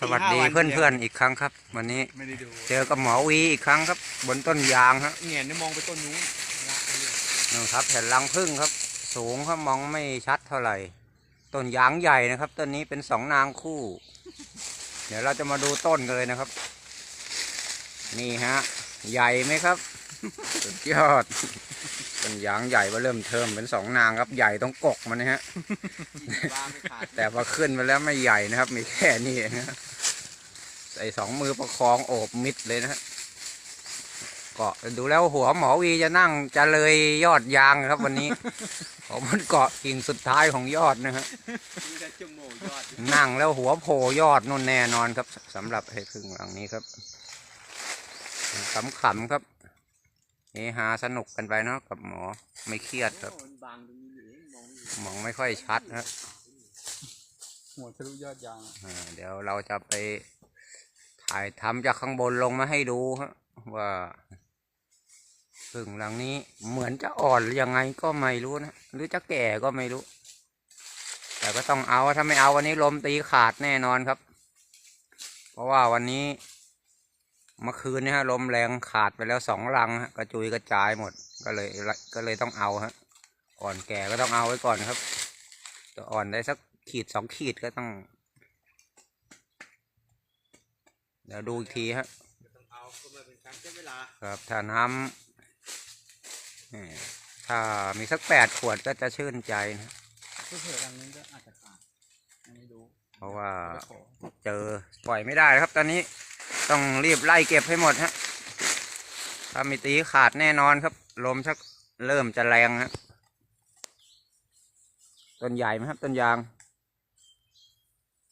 สวัสดีเพื่อนๆอีกครั้งครับ วันนี้ไม่ได้ดูเจอกับหมอวีอีกครั้งครับ บนต้นยางฮะเงียนนี่มองไปต้นนู้นละไปเลยนู่นครับแผ่นรังพึ่งครับ สูงครับมองไม่ชัดเท่าไหร่ ต้นยางใหญ่นะครับ ต้นนี้เป็นสองนางคู่ เดี๋ยวเราจะมาดูต้นกันเลยนะครับ นี่ฮะ ใหญ่ไหมครับ สุดยอด ต้นยางใหญ่ว่าเริ่มเทิมเป็นสองนางครับใหญ่ต้องกกมันนะฮะบ้าไม่ขาดแต่พอขึ้นมาแล้วไม่ใหญ่นะครับ มีแค่นี้เองนะใส่สองมือประคองโอบมิดเลยนะฮะเกาะดูแล้วหัวหมอวีจะนั่งจะเลยยอดยางครับวันนี้เพราะมันเกาะกิ่งสุดท้ายของยอดนะฮะมีแต่จมูกยอดนั่งแล้วหัวโผล่ยอดนู่นแน่นอนครับสำหรับให้พึ่งหลังนี้ครับขำๆครับ เฮฮาสนุกกันไปเนาะกับหมอไม่เครียดครับมันบางตรงนี้อยู่เองมองไม่เห็นมองไม่ค่อยชัดครับหัวทะลุยอดยางอ่าเดี๋ยวเราจะไปถ่ายทำจากข้างบนลงมาให้ดูฮะว่าพึ่งหลังนี้เหมือนจะอ่อนหรือยังไงก็ไม่รู้นะหรือจะแก่ก็ไม่รู้ แต่ก็ต้องเอาถ้าไม่เอาวันนี้ลมตีขาดแน่นอนครับ เพราะว่าวันนี้ เมื่อคืนนี้ฮะลมแรงขาดไปแล้วสองรังฮะกระจุยกระจายหมดก็เลยก็เลยต้องเอาฮะอ่อนแก่ก็ต้องเอาไว้ก่อนครับจะอ่อนได้สักขีดสองขีดก็ต้อง เดี๋ยวดูอีกทีฮะต้องเอาก็มาเป็นการใช้เวลาครับถ้าน้ำนี่ถ้ามีสักแปดขวดก็จะชื่นใจนะเพื่อๆรังนี้ก็อาจจะขาดยังไม่รู้เพราะว่าไม่ขอเจอปล่อยไม่ได้ครับตอนนี้ ต้องรีบไล่เก็บให้หมดฮะถ้ามีตีขาดแน่นอนครับ ลมชักเริ่มจะแรงฮะต้นใหญ่ไหมครับต้นยาง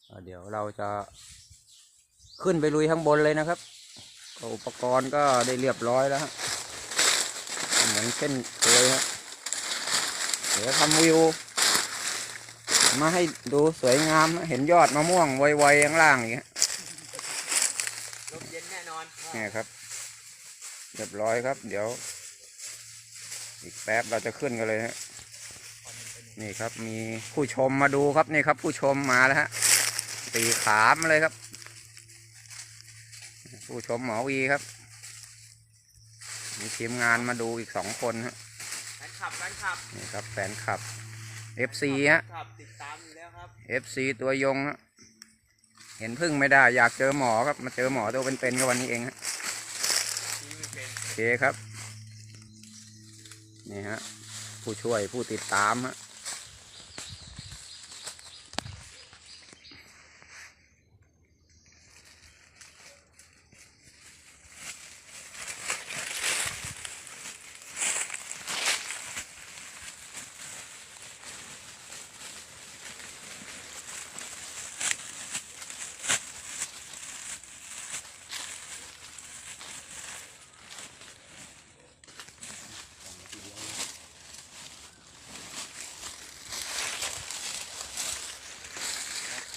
อ่าเดี๋ยวเราจะขึ้นไปลุยข้างบนเลยนะครับอุปกรณ์ก็ได้เรียบร้อยแล้วฮะเหมือนเช่นเคยฮะเดี๋ยวทำวิว มาให้ดูสวยงาม เห็นยอดมะม่วงไวๆข้างล่างอย่างเงี้ย อนเนี่ยครับเรียบร้อยครับ เดี๋ยว อีกแป๊บเราจะขึ้นกันเลยฮะนี่ครับ มีผู้ชมมาดูครับนี่ครับ ผู้ชมมาแล้วฮะตีขามมาเลยครับ ผู้ชมหมอวีครับมีทีมงานมาดูอีกสองคนฮะแฟนคลับแฟนคลับนี่ครับแฟนคลับ FC ฮะแฟนคลับติดตามอยู่แล้วครับ FC ตัวยงฮะ เห็นพึ่งไม่ได้อยากเจอหมอครับ มาเจอหมอตัวเป็นๆก็วันนี้เองฮะที่ไม่เป็นโอเคครับ นี่ฮะ ผู้ช่วยผู้ติดตามฮะ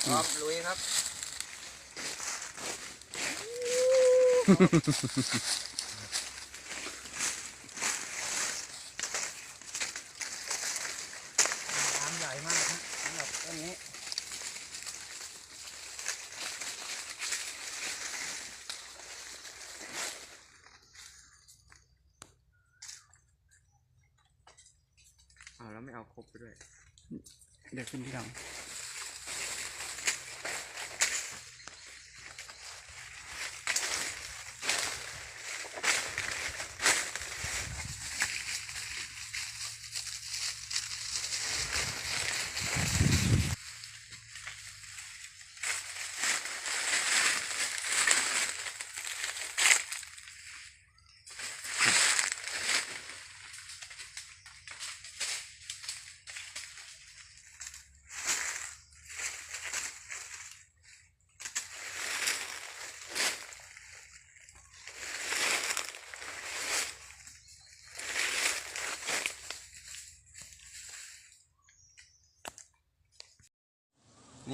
พร้อมลุยครับน้ำใหญ่มากครับสำหรับต้นนี้ เอาแล้วไม่เอาครบไปด้วย เดี๋ยวขึ้นที่หลัง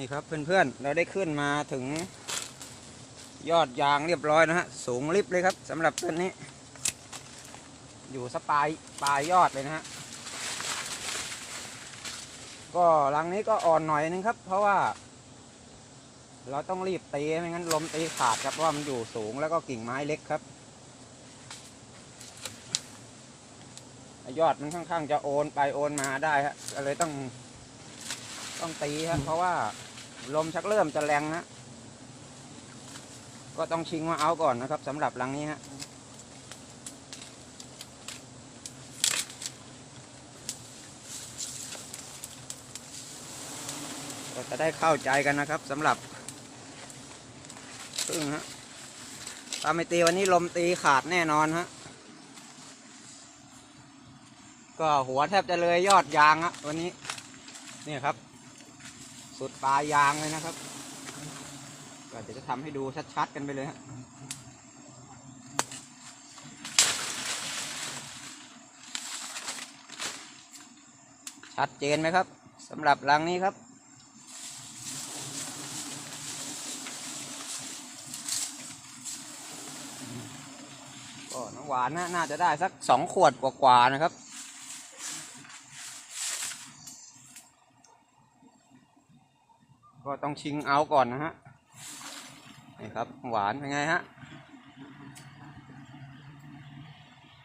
นี่ครับเพื่อนๆเราได้ขึ้นมาถึง ยอดยางเรียบร้อยนะฮะสูงลิบเลยครับสำหรับต้นนี้ อยู่สปายปลายยอดเลยนะฮะก็รังนี้ก็อ่อนหน่อยนึงครับ เพราะว่า เราต้องรีบตีไม่งั้นลมตีขาดครับเพราะว่ามันอยู่สูงแล้วก็กิ่งไม้เล็กครับยอดมันค่อนข้างจะโอนไปโอนมาได้ฮะก็เลยต้องต้องตีครับเพราะว่า ลมชักเริ่มจะแรงนะก็ต้องชิงมาเอาก่อนนะครับสำหรับรังนี้ฮะก็จะได้เข้าใจกันนะครับสำหรับพึ่งฮะถ้าไม่ตีวันนี้ลมตีขาดแน่นอนฮะก็หัวแทบจะเลยยอดยางอะวันนี้นี่ครับ สุดปลายยางเลยนะครับ ก็เดี๋ยวจะทำให้ดูชัดๆกันไปเลยฮะชัดเจนไหมครับสำหรับรังนี้ครับก็น้ำหวานนะน่าจะได้สักสองขวดกว่าๆนะครับ ต้องชิงเอาก่อนนะฮะนี่ครับหวานเป็นไงฮะ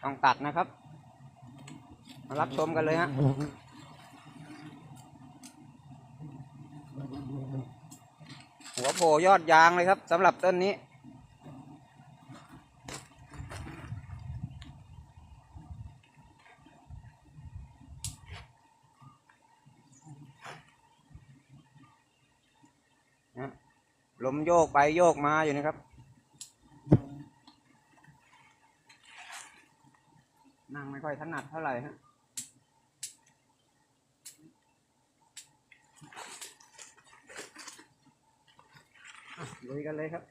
ต้องตัดนะครับ มารับชมกันเลยฮะหัวโผยอดยางเลยครับสำหรับต้นนี้ นะ ลมโยกไปโยกมาอยู่นะครับนั่งไม่ค่อยถนัดเท่าไหร่ฮะลุยกันเลยครับ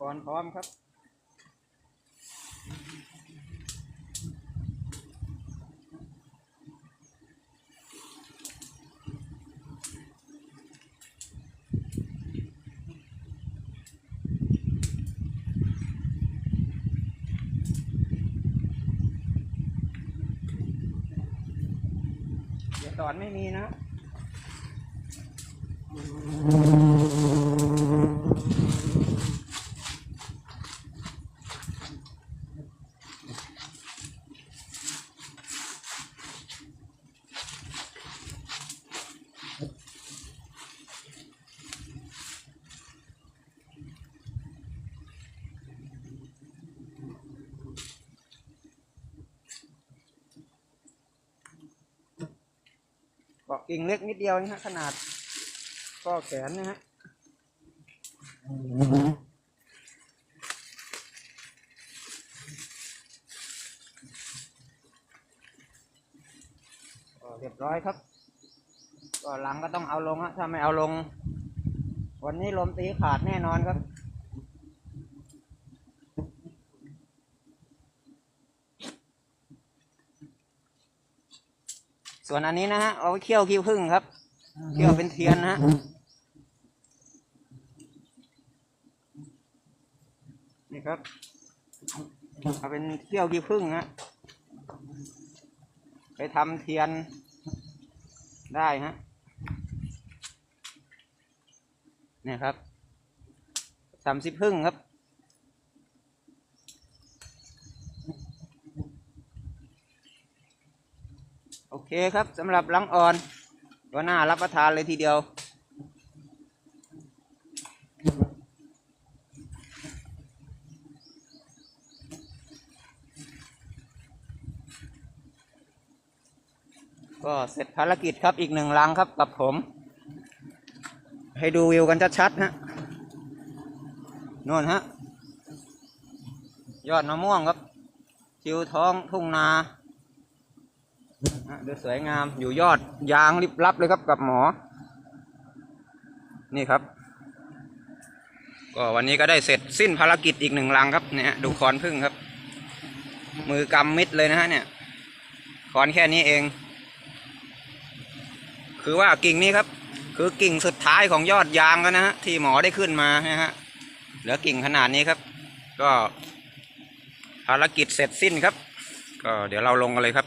ก่อนพร้อมครับ เดี๋ยวตอนไม่มีนะ เกาะกิ่งเล็กนิดเดียวนะฮะขนาดก็แขนนะฮะก็เรียบร้อยครับ ก็หลังก็ต้องเอาลงฮะถ้าไม่เอาลง วันนี้ลมตีขาดแน่นอนครับ ส่วนอันนี้นะฮะเอาไว้เคี่ยวขี้ผึ้งครับเคี่ยวเป็นเทียนนะฮะนี่ครับเอาเป็นเคี่ยวขี้ผึ้งฮะไปทำเทียนได้ฮะเนี่ยครับทำสิผึ้งครับ โอเคครับสำหรับลังอ่อนก็น่ารับประทานเลยทีเดียว ก็เสร็จภารกิจครับอีกหนึ่งลังครับกับผม ให้ดูวิวกันชัดๆฮะโน่นฮะ ยอดมะม่วงครับทิวท้องทุ่งนา ดูสวยงามอยู่ยอดยางริบลับเลยครับกับหมอ นี่ครับ ก็วันนี้ก็ได้เสร็จสิ้นภารกิจอีกหนึ่งลังครับเนี่ยดูคอนพึ่งครับ มือกำมิดเลยนะฮะเนี่ยคอนแค่นี้เอง คือว่ากิ่งนี้ครับ คือกิ่งสุดท้ายของยอดยางแล้วนะฮะที่หมอได้ขึ้นมานะฮะเหลือกิ่งขนาดนี้ครับ ก็ภารกิจเสร็จสิ้นครับ ก็เดี๋ยวเราลงกันเลยครับ